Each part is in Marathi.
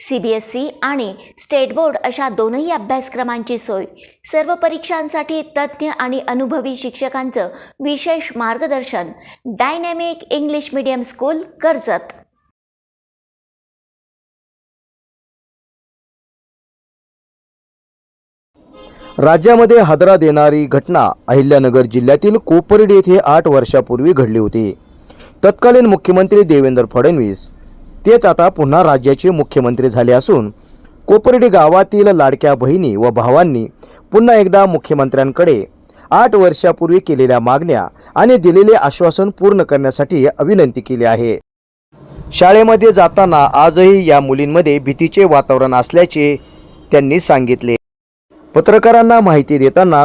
सी बी एस सी आणि स्टेट बोर्ड अशा दोनही अभ्यासक्रमांची सोय. सर्व परीक्षांसाठी तज्ज्ञ आणि अनुभवी शिक्षकांचं विशेष मार्गदर्शन. Dynamic English medium school Karjat. राज्यामध्ये हादरा देणारी घटना अहिल्यानगर जिल्ह्यातील कोपर्डी येथे आठ वर्षापूर्वी घडली होती. तत्कालीन मुख्यमंत्री देवेंद्र फडणवीस तेच आता पुन्हा राज्याचे मुख्यमंत्री झाले असून कोपर्डी गावातील लाडक्या बहिणी व भावांनी पुन्हा एकदा मुख्यमंत्र्यांकडे आठ वर्षापूर्वी केलेल्या मागण्या आणि दिलेले आश्वासन पूर्ण करण्यासाठी विनंती केली आहे. शाळेमध्ये जाताना आजही या मुलींमध्ये भीतीचे वातावरण असल्याचे त्यांनी सांगितले. पत्रकारांना माहिती देताना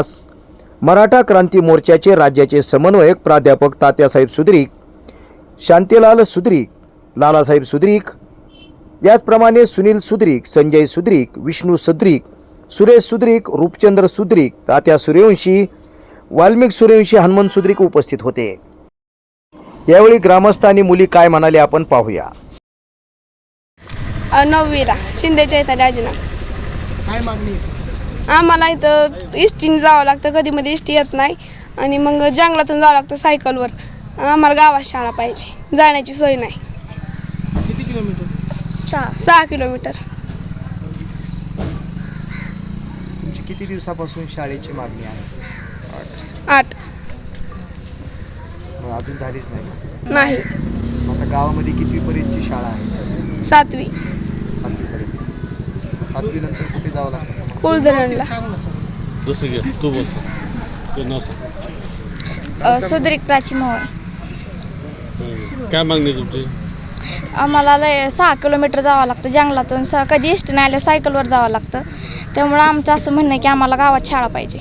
मराठा क्रांती मोर्चाचे राज्याचे समन्वयक प्राध्यापक तात्यासाहेब सुद्रीक शांतीलाल सुद्रीक लालासाहेब सुद्रिक याचप्रमाणे सुनील सुद्रिक संजय सुद्रिक विष्णू सुद्रिक सुरेश सुद्रिक रूपचंद्र सुद्रिक तात्या सूर्यवंशी वाल्मिक सूर्यवंशी हनुमंत सुद्रिक उपस्थित होते. यावेळी ग्रामस्थ आणि मुली काय म्हणाले आपण पाहूया. अ, नववीला शिंदेच्या इथं अजून काय मागणी? आहे? आम्हाला इथं इष्टीने जावं लागतं कधी मध्ये इष्टी येत नाही आणि मग जंगलातून जावं लागतं सायकलवर. आम्हाला गावात शाळा पाहिजे जाण्याची सोय नाही. सहा. सहा किलोमीटर. तुमची किती दिवसापासून शाळेची मागणी आहे? आठ. मग अजून झालीच नाही. नाही. आता गावामध्ये कितवी पर्यंतची शाळा आहे सर? सातवी. सातवी पर्यंत. सातवी नंतर कुठे जावं लागतं? कुळधरणला दुसरी घे तू बोल. तू नाव सांग. सुदरीक प्राची मोहन काय मागणी तुमची? आम्हाला लय सहा किलोमीटर जावं लागतं जंगलातून. स कधी एसटी नाही आल्यावर सायकलवर जावं लागतं. त्यामुळं आमचं असं म्हणणं आहे की आम्हाला गावात शाळा पाहिजे.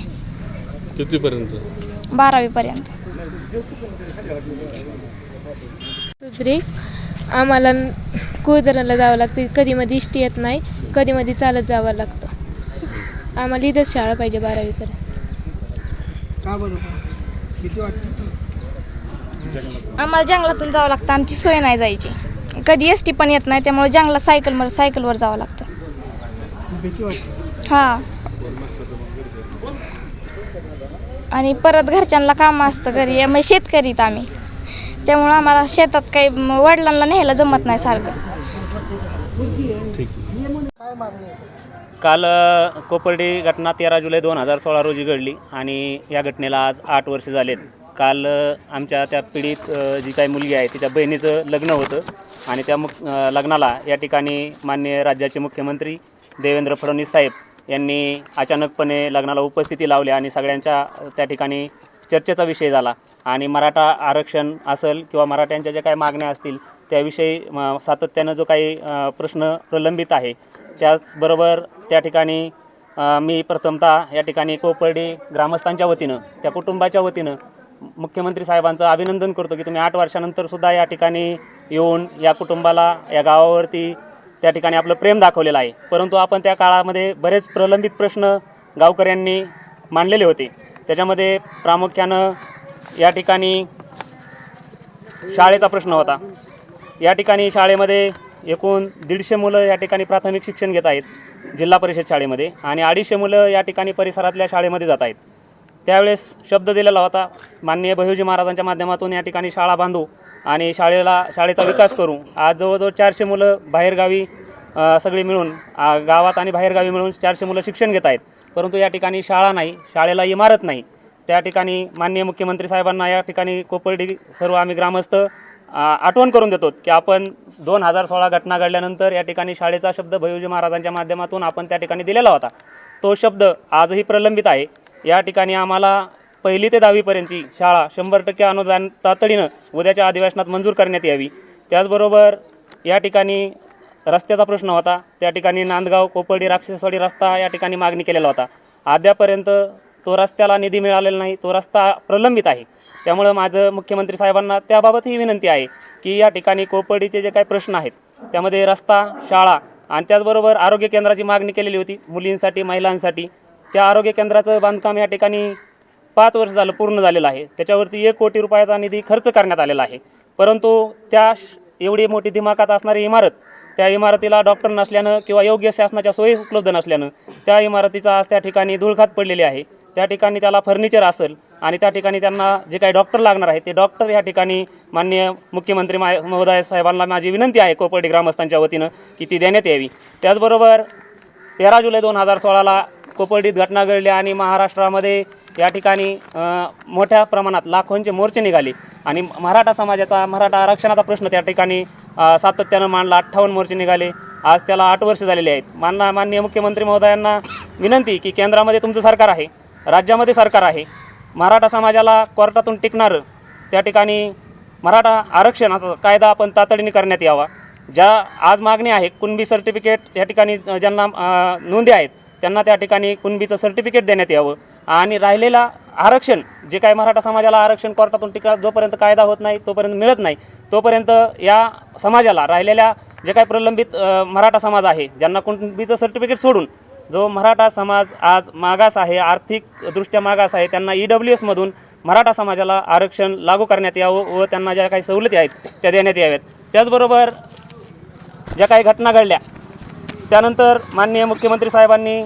कितीपर्यंत? बारावीपर्यंत. सुद्रिक आम्हाला कुळधराला जावं लागतं. कधी मध्ये इष्टी येत नाही कधी मध्ये चालत जावं लागतं. आम्हाला इथंच शाळा पाहिजे बारावीपर्यंत. का बरोबर किती वाटतं? आम्हाला जंगलातून जावं लागतं. आमची सोय नाही जायची. कधी एस टी पण येत नाही त्यामुळे जंगलात सायकलवर सायकलवर जावं लागतं. भीती वाटते हां. आणि परत घरच्यांना कामं असतं घरी मग शेतकरी आम्ही. त्यामुळं आम्हाला शेतात काही म, वडिलांना न्यायला जमत नाही सारखं. काल अ, कोपर्डी घटना तेरा जुलै दोन हजार सोळा रोजी घडली आणि या घटनेला आज आठ वर्ष झालेत. काल अ, आमच्या त्या पीडित अ, जी काही मुलगी आहे तिच्या बहिणीचं लग्न होतं. आणि त्या मुख लग्नाला या ठिकाणी माननीय राज्याचे मुख्यमंत्री देवेंद्र फडणवीस साहेब यांनी अचानकपणे लग्नाला उपस्थिती लावली आणि सगळ्यांच्या त्या ठिकाणी चर्चेचा विषय झाला. आणि मराठा आरक्षण असेल किंवा मराठ्यांच्या ज्या काही मागण्या असतील त्याविषयी सातत्यानं जो काही प्रश्न प्रलंबित आहे त्याचबरोबर त्या ठिकाणी मी प्रथमतः या ठिकाणी कोपर्डी ग्रामस्थांच्या वतीनं त्या कुटुंबाच्या वतीनं मुख्यमंत्री साहेबांचं अभिनंदन करतो की तुम्ही आठ वर्षानंतर सुद्धा या ठिकाणी येऊन या कुटुंबाला या गावावरती त्या ठिकाणी आपलं प्रेम दाखवलेलं आहे. परंतु आपण त्या काळामध्ये बरेच प्रलंबित प्रश्न गावकऱ्यांनी मांडलेले होते. त्याच्यामध्ये प्रामुख्यानं या ठिकाणी शाळेचा प्रश्न होता. या ठिकाणी शाळेमध्ये एकूण दीडशे मुलं या ठिकाणी प्राथमिक शिक्षण घेत आहेत जिल्हा परिषद शाळेमध्ये आणि अडीचशे मुलं या ठिकाणी परिसरातल्या शाळेमध्ये जात आहेत. त्यावेळेस शब्द दिलेला होता माननीय भैयूजी महाराजांच्या माध्यमातून या ठिकाणी शाळा बांधू आणि शाळेला शाळेचा विकास करू. आज जवळजवळ चारशे मुलं बाहेरगावी सगळी मिळून गावात आणि बाहेरगावी मिळून चारशे मुलं शिक्षण घेत आहेत. परंतु या ठिकाणी शाळा नाही शाळेला इमारत नाही. त्या ठिकाणी माननीय मुख्यमंत्री साहेबांना या ठिकाणी कोपर्डी सर्व आम्ही ग्रामस्थ आठवण करून देतो की आपण दोन हजार सोळा घटना घडल्यानंतर या ठिकाणी शाळेचा शब्द भैयूजी महाराजांच्या माध्यमातून आपण त्या ठिकाणी दिलेला होता. तो शब्द आजही प्रलंबित आहे. या ठिकाणी आम्हाला पहिली ते दहावीपर्यंतची शाळा शंभर टक्के अनुदान तातडीनं उद्याच्या अधिवेशनात मंजूर करण्यात यावी. त्याचबरोबर या ठिकाणी रस्त्याचा प्रश्न होता. त्या ठिकाणी नांदगाव कोपर्डी राक्षसवाडी रस्ता या ठिकाणी मागणी केलेला होता. अद्यापर्यंत तो रस्त्याला निधी मिळालेला नाही. तो रस्ता प्रलंबित आहे. त्यामुळं माझं मुख्यमंत्री साहेबांना त्याबाबतही विनंती आहे की या ठिकाणी कोपर्डीचे जे काही प्रश्न आहेत त्यामध्ये रस्ता शाळा आणि त्याचबरोबर आरोग्य केंद्राची मागणी केलेली होती. मुलींसाठी महिलांसाठी त्या आरोग्य केंद्राचं बांधकाम या ठिकाणी पाच वर्ष झालं पूर्ण झालेलं आहे. त्याच्यावरती एक कोटी रुपयाचा निधी खर्च करण्यात आलेला आहे. परंतु त्या श- एवढी मोठी दिमाखात असणारी इमारत त्या इमारतीला डॉक्टर नसल्यानं किंवा योग्य शासनाच्या सोयी उपलब्ध नसल्यानं त्या इमारतीचा आज त्या ठिकाणी धुळखात पडलेली आहे. त्या ठिकाणी त्याला फर्निचर असेल आणि त्या ठिकाणी त्यांना जे काही डॉक्टर लागणार आहे ते डॉक्टर या ठिकाणी माननीय मुख्यमंत्री मा महोदय साहेबांना माझी विनंती आहे कोपर्डी ग्रामस्थांच्या वतीनं की ती देण्यात यावी. त्याचबरोबर तेरा जुलै दोन हजार सोळाला कोपर्डीत घटना घडली आणि महाराष्ट्रामध्ये या ठिकाणी मोठ्या प्रमाणात लाखोंचे मोर्चे निघाले. आणि मराठा समाजाचा मराठा आरक्षणाचा प्रश्न त्या ठिकाणी सातत्यानं मांडला. अठ्ठावन्न मोर्चे निघाले. आज त्याला आठ वर्ष झालेले आहेत. मानना माननीय मुख्यमंत्री महोदयांना विनंती की केंद्रामध्ये तुमचं सरकार आहे राज्यामध्ये सरकार आहे. मराठा समाजाला कोर्टातून टिकणारं त्या ठिकाणी मराठा आरक्षण असा कायदा आपण तातडीने करण्यात यावा. ज्या आज मागणी आहे कुणबी सर्टिफिकेट या ठिकाणी ज्यांना नोंदी आहेत त्यांना त्या ठिकाणी कुणबीचं सर्टिफिकेट देण्यात यावं. आणि राहिलेला आरक्षण जे काय मराठा समाजाला आरक्षण कोर्टातून टिका जोपर्यंत कायदा होत नाही तोपर्यंत मिळत नाही. तोपर्यंत या समाजाला राहिलेल्या जे काही प्रलंबित मराठा समाज आहे ज्यांना कुणबीचं सर्टिफिकेट सोडून जो मराठा समाज आज मागास आहे आर्थिकदृष्ट्या मागास आहे त्यांना ई डब्ल्यू एसमधून मराठा समाजाला आरक्षण लागू करण्यात यावं व त्यांना ज्या काही सवलती आहेत त्या देण्यात याव्यात. त्याचबरोबर ज्या काही घटना घडल्या त्यानंतर माननीय मुख्यमंत्री साहेबांनी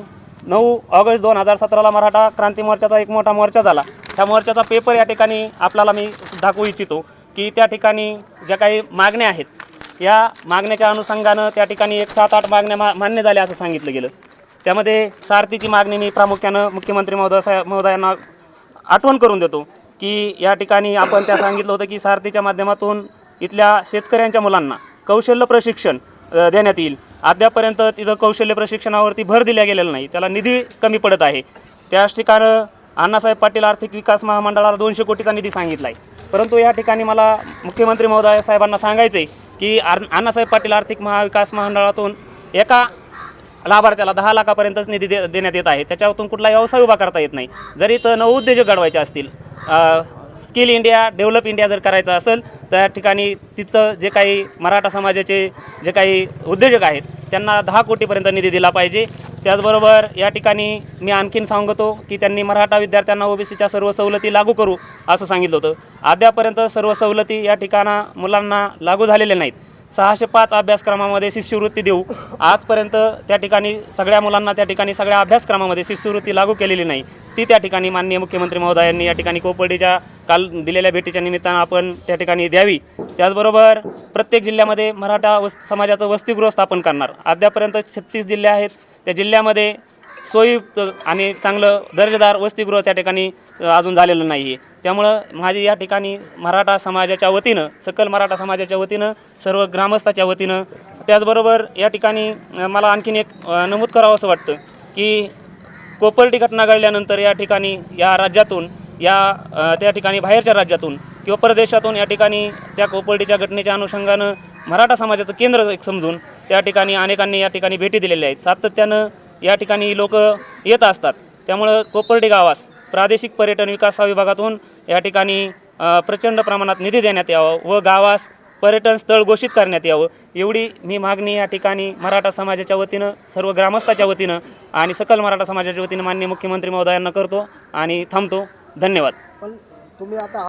नऊ ऑगस्ट दोन हजार सतराला मराठा क्रांती मोर्चाचा एक मोठा मोर्चा झाला. त्या मोर्चाचा पेपर या ठिकाणी आपल्याला मी दाखवू इच्छितो की त्या ठिकाणी ज्या काही मागण्या आहेत या मागण्याच्या अनुषंगानं त्या ठिकाणी एक सात आठ मागण्या मा मान्य झाल्या असं सांगितलं गेलं. त्यामध्ये सारथीची मागणी मी प्रामुख्यानं मुख्यमंत्री महोदय साहेब महोदयांना आठवण करून देतो की या ठिकाणी आपण त्या सांगितलं होतं की सारथीच्या माध्यमातून इथल्या शेतकऱ्यांच्या मुलांना कौशल्य प्रशिक्षण देण्यात येईल. अद्यापर्यंत तिथं कौशल्य प्रशिक्षणावरती भर दिल्या गेलेला नाही. त्याला निधी कमी पडत आहे. त्याच ठिकाणं अण्णासाहेब पाटील आर्थिक विकास महामंडळाला दोनशे कोटीचा निधी सांगितला आहे परंतु या ठिकाणी मला मुख्यमंत्री महोदय साहेबांना सांगायचं आहे की आर अण्णासाहेब पाटील आर्थिक महाविकास महामंडळातून एका लाभार्थ्याला दहा लाखापर्यंतच निधी दे देण्यात येत आहे. त्याच्यातून कुठला व्यवसाय उभा करता येत नाही. जरी तर नवउद्योजक घडवायचे असतील स्किल इंडिया डेव्हलप इंडिया जर करायचं असेल तर त्या ठिकाणी तिथं जे काही मराठा समाजाचे जे काही उद्योजक आहेत त्यांना दहा कोटीपर्यंत निधी दिला पाहिजे. त्याचबरोबर या ठिकाणी मी आणखीन सांगतो की त्यांनी मराठा विद्यार्थ्यांना ओबीसीच्या सर्व सवलती लागू करू असं सांगितलं होतं. अद्यापर्यंत सर्व सवलती या ठिकाणा मुलांना लागू झालेल्या नाहीत. सहाशे पाच अभ्यासक्रमामध्ये शिष्यवृत्ती देऊ. आजपर्यंत त्या ठिकाणी सगळ्या मुलांना त्या ठिकाणी सगळ्या अभ्यासक्रमामध्ये शिष्यवृत्ती लागू केलेली नाही. ती त्या ठिकाणी माननीय मुख्यमंत्री महोदयांनी या ठिकाणी कोपर्डीच्या काल दिलेल्या भेटीच्या निमित्तानं आपण त्या ठिकाणी द्यावी. त्याचबरोबर प्रत्येक जिल्ह्यामध्ये मराठा वस समाजाचं वसतिगृह स्थापन करणार. अद्यापर्यंत छत्तीस जिल्हे आहेत. त्या जिल्ह्यामध्ये सोयीयुक्त आणि चांगलं दर्जेदार वसतिगृह त्या ठिकाणी अजून झालेलं नाही आहे. त्यामुळं माझी या ठिकाणी मराठा समाजाच्या वतीनं सकल मराठा समाजाच्या वतीनं सर्व ग्रामस्थाच्या वतीनं त्याचबरोबर या ठिकाणी मला आणखीन एक नमूद करावं असं वाटतं की कोपर्टी घटना घडल्यानंतर या ठिकाणी या राज्यातून या त्या ठिकाणी बाहेरच्या राज्यातून किंवा परदेशातून या ठिकाणी त्या कोपर्डीच्या घटनेच्या अनुषंगानं मराठा समाजाचं केंद्र एक समजून त्या ठिकाणी अनेकांनी या ठिकाणी भेटी दिलेल्या आहेत. सातत्यानं या ठिकाणी लोक येत असतात. त्यामुळं कोपर्डी गावास प्रादेशिक पर्यटन विकास विभागातून या ठिकाणी प्रचंड प्रमाणात निधी देण्यात यावं व गावास पर्यटन स्थळ घोषित करण्यात यावं. एवढी मी मागणी या ठिकाणी मराठा समाजाच्या वतीनं सर्व ग्रामस्थाच्या वतीनं आणि सकल मराठा समाजाच्या वतीनं माननीय मुख्यमंत्री महोदयांना करतो आणि थांबतो. धन्यवाद. पण तुम्ही आता